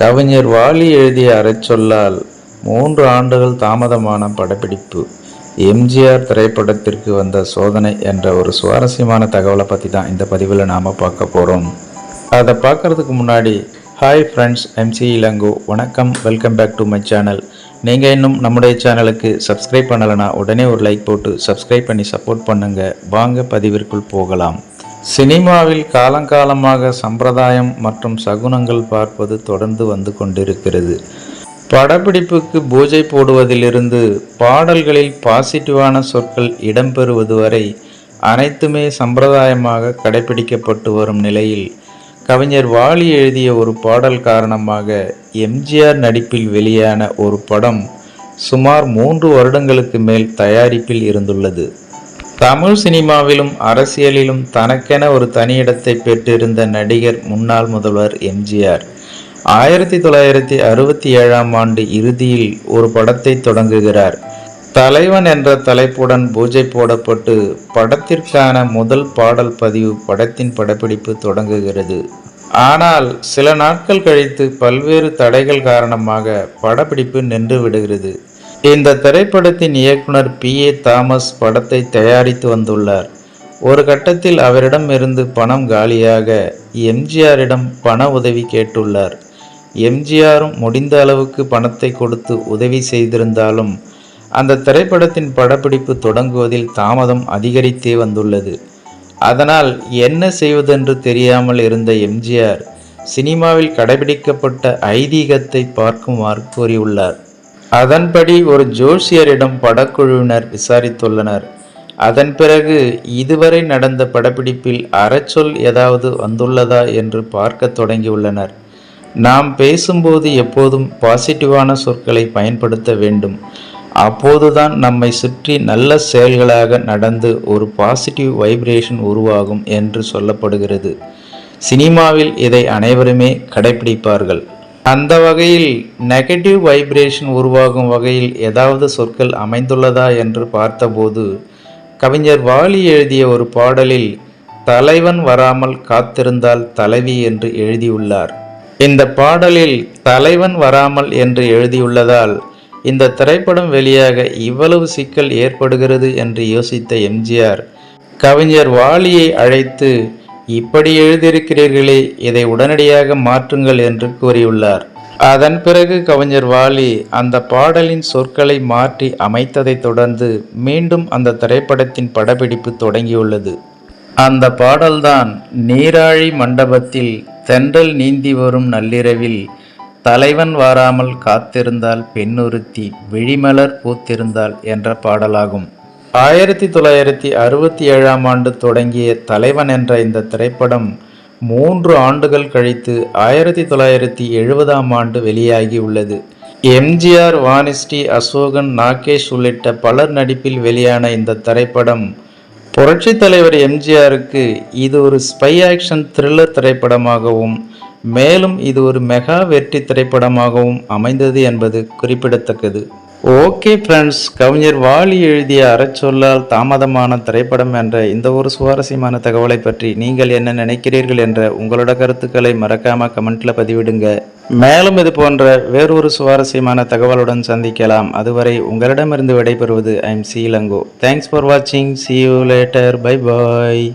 கவிஞர் வாலி எழுதிய அறச்சொல்லால் மூன்று ஆண்டுகள் தாமதமான படப்பிடிப்பு. எம்ஜிஆர் திரைப்படத்திற்கு வந்த சோதனை என்ற ஒரு சுவாரஸ்யமான தகவலை பற்றி தான் இந்த பதிவில் நாம் பார்க்க போகிறோம் அதை பார்க்கறதுக்கு முன்னாடி ஹாய் ஃப்ரெண்ட்ஸ் எம்சி இளங்கோ வணக்கம் welcome back to my channel நீங்கள் இன்னும் நம்முடைய சேனலுக்கு சப்ஸ்கிரைப் பண்ணலைன்னா உடனே ஒரு லைக் போட்டு சப்ஸ்கிரைப் பண்ணி சப்போர்ட் பண்ணுங்கள் வாங்க பதிவிற்குள் போகலாம். சினிமாவில் காலங்காலமாக சம்பிரதாயம் மற்றும் சகுனங்கள் பார்ப்பது தொடர்ந்து வந்து கொண்டிருக்கிறது. படப்பிடிப்புக்கு பூஜை போடுவதிலிருந்து பாடல்களில் பாசிட்டிவான சொற்கள் இடம்பெறுவது வரை அனைத்துமே சம்பிரதாயமாக கடைபிடிக்கப்பட்டு வரும் நிலையில் கவிஞர் வாலி எழுதிய ஒரு பாடல் காரணமாக எம்ஜிஆர் நடிப்பில் வெளியான ஒரு படம் சுமார் மூன்று வருடங்களுக்கு மேல் தயாரிப்பில் இருந்துள்ளது. தமிழ் சினிமாவிலும் அரசியலிலும் தனக்கென ஒரு தனி இடத்தை பெற்றிருந்த நடிகர் முன்னாள் முதல்வர் எம்ஜிஆர். ஆயிரத்தி தொள்ளாயிரத்தி அறுபத்தி ஏழாம் ஆண்டு இறுதியில் ஒரு படத்தை தொடங்குகிறார். தலைவன் என்ற தலைப்புடன் பூஜை போடப்பட்டு படத்திற்கான முதல் பாடல் பதிவு படத்தின் படப்பிடிப்பு தொடங்குகிறது. ஆனால் சில நாட்கள் கழித்து பல்வேறு தடைகள் காரணமாக படப்பிடிப்பு நின்று விடுகிறது. இந்த திரைப்படத்தின் இயக்குனர் பி. ஏ. தாமஸ் படத்தை தயாரித்து வந்துள்ளார். ஒரு கட்டத்தில் அவரிடம் இருந்து பணம் காலியாக எம்ஜிஆரிடம் பண உதவி கேட்டுள்ளார். எம்ஜிஆரும் முடிந்த அளவுக்கு பணத்தை கொடுத்து உதவி செய்திருந்தாலும் அந்த திரைப்படத்தின் படப்பிடிப்பு தொடங்குவதில் தாமதம் அதிகரித்தே வந்துள்ளது. அதனால் என்ன செய்வதென்று தெரியாமல் இருந்த எம்ஜிஆர் சினிமாவில் கடைபிடிக்கப்பட்ட ஐதீகத்தை பார்க்குமாறு கூறியுள்ளார். அதன்படி ஒரு ஜோஷியரிடம் படக்குழுவினர் விசாரித்துள்ளனர். அதன் பிறகு இதுவரை நடந்த படப்பிடிப்பில் அறச்சொல் ஏதாவது வந்துள்ளதா என்று பார்க்க தொடங்கியுள்ளனர். நாம் பேசும்போது எப்போதும் பாசிட்டிவான சொற்களை பயன்படுத்த வேண்டும். அப்போதுதான் நம்மை சுற்றி நல்ல செயல்களாக நடந்து ஒரு பாசிட்டிவ் வைப்ரேஷன் உருவாகும் என்று சொல்லப்படுகிறது. சினிமாவில் இதை அனைவருமே கடைபிடிப்பார்கள் அந்த வகையில் நெகட்டிவ் வைப்ரேஷன் உருவாகும் வகையில் ஏதாவது சொற்கள் அமைந்துள்ளதா என்று பார்த்தபோது கவிஞர் வாலி எழுதிய ஒரு பாடலில் தலைவன் வராமல் காத்திருந்தால் தலைவி என்று எழுதியுள்ளார். இந்த பாடலில் தலைவன் வராமல் என்று எழுதியுள்ளதால் இந்த திரைப்படம் வெளியாக இவ்வளவு சிக்கல் ஏற்படுகிறது என்று யோசித்த எம்ஜிஆர் கவிஞர் வாலியை அழைத்து இப்படி எழுதியிருக்கிறீர்களே இதை உடனடியாக மாற்றுங்கள் என்று கூறியுள்ளார். அதன் பிறகு கவிஞர் வாலி அந்த பாடலின் சொற்களை மாற்றி அமைத்ததைத் தொடர்ந்து மீண்டும் அந்த திரைப்படத்தின் படப்பிடிப்பு தொடங்கியுள்ளது. அந்த பாடல்தான் நீராழி மண்டபத்தில் தென்றல் நீந்தி வரும் நள்ளிரவில் தலைவன் வாராமல் காத்திருந்தால் பெண்ணுறுத்தி விழிமலர் பூத்திருந்தால் என்ற பாடலாகும். ஆயிரத்தி தொள்ளாயிரத்தி அறுபத்தி ஏழாம் ஆண்டு தொடங்கிய தலைவன் என்ற இந்த திரைப்படம் மூன்று ஆண்டுகள் கழித்து ஆயிரத்தி தொள்ளாயிரத்தி எழுபதாம் ஆண்டு வெளியாகி உள்ளது. எம்ஜிஆர் வானிஸ்டி அசோகன் நாகேஷ் உள்ளிட்ட பலர் நடிப்பில் வெளியான இந்த திரைப்படம் புரட்சி தலைவர் எம்ஜிஆருக்கு இது ஒரு ஸ்பை ஆக்ஷன் த்ரில்லர் திரைப்படமாகவும் மேலும் இது ஒரு மெகா வெற்றி திரைப்படமாகவும் அமைந்தது என்பது குறிப்பிடத்தக்கது. ஓகே ஃப்ரெண்ட்ஸ் கவிஞர் வாலி எழுதிய அறச்சொல்லால் தாமதமான திரைப்படம் என்ற இந்த ஒரு சுவாரஸ்யமான தகவலை பற்றி நீங்கள் என்ன நினைக்கிறீர்கள் என்ற உங்களோட கருத்துக்களை மறக்காம கமெண்ட்ல பதிவிடுங்க. மேலும் இது போன்ற வேறொரு சுவாரஸ்யமான தகவலுடன் சந்திக்கலாம். அதுவரை உங்களிடமிருந்து விடைபெறுவது ஐ எம் சீலங்கோ தேங்க்ஸ் ஃபார் வாட்சிங் see you later bye bye